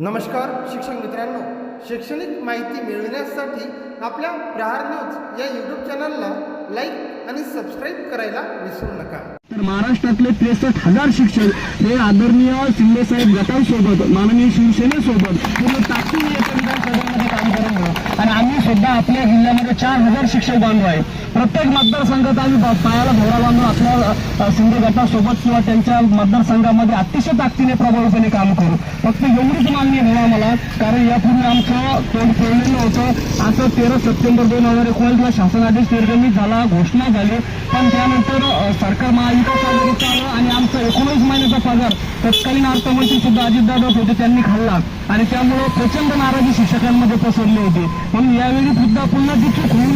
नमस्कार शिक्षक मित्रांनो. शैक्षणिक माहिती मिळविण्यासाठी आपल्या प्रहार न्यूज या यूट्यूब चॅनलला लाईक आणि सबस्क्राईब करायला विसरू नका. तर महाराष्ट्रातले त्रेसष्ट हजार शिक्षक हे आदरणीय शिंदे साहेब गटांसोबत माननीय शिवसेनेसोबत पूर्ण सध्या आपल्या जिल्ह्यामध्ये चार हजार शिक्षक बांधव आहे प्रत्येक मतदारसंघात आम्ही पायाला भोवरा बांधून आपल्या अ, शिंदे गटासोबत किंवा त्यांच्या मतदारसंघामध्ये अतिशय ताकदीने प्रभावीपणे काम करू. फक्त एवढीच मागणी आहे आम्हाला कारण यापूर्वी आमचं तोंड फोडलेलं होतं. आता तेरा सप्टेंबर दोन हजार एकोणीसला शासनादेश निर्गमित झाला घोषणा झाली. पण त्यानंतर सरकार महाविकास आघाडीचं आलं आणि आमचं एकोणीस पगार तत्कालीन अर्थमंत्री सुद्धा अजितदादा होते त्यांनी खाल्ला. आणि त्यामुळं प्रचंड नाराजी शिक्षकांमध्ये पसरली होती. म्हणून यावेळी सुद्धा पुन्हा ती चूक होऊ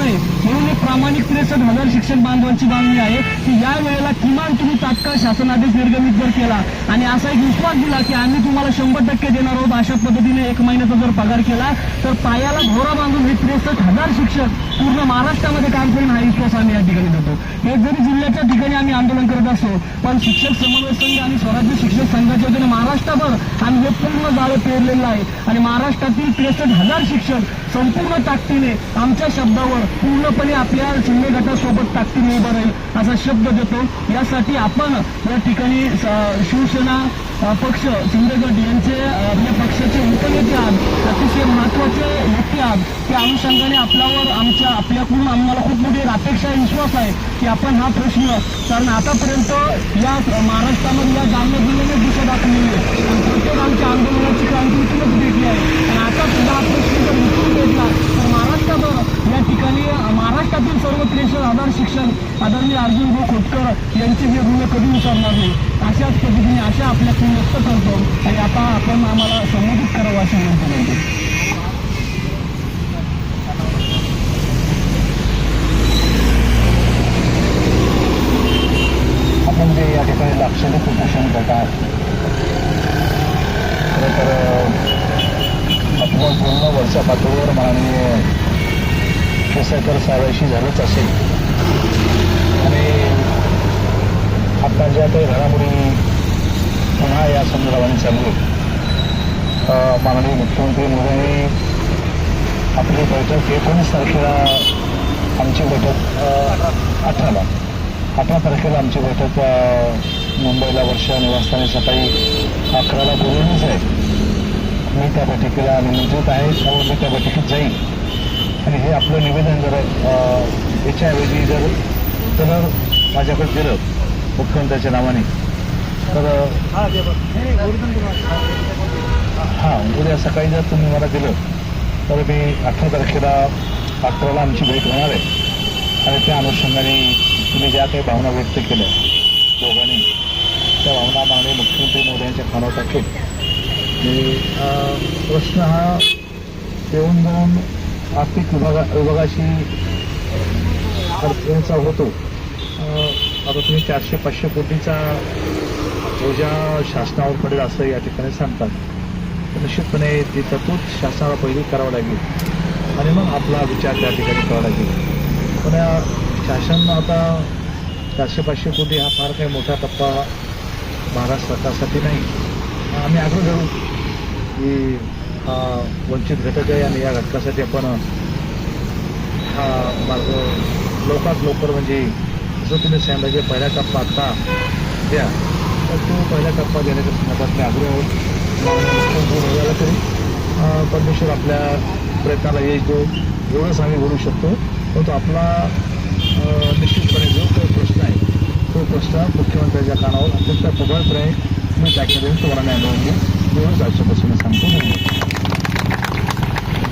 नये प्रामाणिक त्रेसष्ट हजार शिक्षक बांधवांची मागणी आहे की या वेळेला किमान तुम्ही तात्काळ शासनादेश निर्गमित जर केला आणि असा एक विश्वास दिला की आम्ही तुम्हाला शंभर टक्के देणार आहोत अशा पद्धतीने एक महिन्याचा जर पगार केला तर पायाला घोरा बांधून हे त्रेसष्ट हजार शिक्षक पूर्ण महाराष्ट्रामध्ये काम करून हा विश्वास आम्ही या ठिकाणी देतो हे जरी जिल्ह्याच्या ठिकाणी आम्ही आंदोलन करत असतो पण शिक्षक समन्वय संघ आणि स्वराज्य शिक्षक संघाच्या वतीने महाराष्ट्रभर आम्ही हे पूर्ण जाळं पेरलेलं आहे. आणि महाराष्ट्रातील त्रेसष्ट हजार शिक्षक संपूर्ण ताकदीने आमच्या शब्दावर पूर्णपणे आपली आपल्या शिंदे गटासोबत ताकदीने उभं राहील असा शब्द देतो. यासाठी आपण या ठिकाणी शिवसेना पक्ष शिंदे गट यांचे आपल्या पक्षाचे उपनेते आहात. अतिशय महत्त्वाचे व्यक्ती आहात. त्या अनुषंगाने आपल्यावर आमच्या आपल्याकडून आम्हाला खूप मोठी अपेक्षा विश्वास आहे की आपण हा प्रश्न कारण आतापर्यंत या महाराष्ट्रामध्ये या जालना जिल्ह्याने दिशा दाखवलेली आहे आणि प्रत्येक आमच्या आंदोलनाची क्रांती इथूनच भेटली आहे. आणि आता सुद्धा हा प्रश्न जर इथून भेटला तर महाराष्ट्राभर या ठिकाणी अ, महाराष्ट्रातील आधार शिक्षण आदरणीय अर्जुन भाऊ खोटकर यांचे हे ऋण कधी विसरणार नाही? अशाच पद्धतीने अशा आपल्याकडून व्यक्त करतो. आणि आता आपण आम्हाला संबोधित करावं अशी विनंती करतो. आपण जे या ठिकाणी लाक्षणिक उपोषण करत आहात खरं तर आपण पूर्ण वर्षा पातळीवर माननीय केसरकर साहेबांशी झालंच असेल. आणि आता ज्या काही घडामोडी पुन्हा या संदर्भाने चालू आहेत माननीय मुख्यमंत्री मोदींनी आपली बैठक एकोणीस तारखेला आमची बैठक अठराला. अठरा तारखेला आमची बैठक मुंबईला वर्षा निवासस्थानी सकाळी अकराला बोलवलीच आहे. मी त्या बैठकीला निमंत्रित आहे त्यामुळे मी त्या बैठकीत जाईल आणि हे आपलं निवेदन जर याच्याऐवजी जर जर माझ्याकडे दिलं मुख्यमंत्र्याच्या नावाने तर हां उद्या सकाळी जर तुम्ही मला दिलं तर मी अठरा तारखेला अकराला आमची भेट होणार आहे. आणि त्या अनुषंगाने तुम्ही ज्या काही भावना व्यक्त केल्या दोघांनी त्या भावना मागणे मुख्यमंत्री मोदयांच्या कानावर टाकेल प्रश्न हा येऊन जाऊन आर्थिक विभागा विभागाशी अडचणीचा होतो. आता तुम्ही चारशे पाचशे कोटीचा बोजा शासनावर पडेल असं या ठिकाणी सांगतात. निश्चितपणे ती तरतूद शासनाला पहिली करावं लागेल. आणि मग आपला विचार त्या ठिकाणी करावा लागेल. पण या शासन आता चारशे पाचशे कोटी हा फार काही मोठा टप्पा महाराष्ट्र सरकारसाठी नाही. आम्ही आग्रह धरू की वंचित घटक आहे आणि या घटकासाठी आपण हा मार्ग लवकरात लवकर म्हणजे जसं तुम्ही सांगितलं की पहिला टप्पा आता द्या तर तो पहिला टप्पा देण्याच्या संदर्भात मी आग्रह आहोत मुख्यमंत्री तरी परमेश्वर आपल्या प्रयत्नाला यश देऊ एवढंच आम्ही बोलू शकतो. परंतु आपला निश्चितपणे जो काही प्रश्न आहे तो प्रश्न मुख्यमंत्र्यांच्या कानावर अत्यंत प्रबळपणे मी टाकले देऊन तुम्हाला न्याय मिळवून देईन एवढंच आजच्यापासून मी सांगतो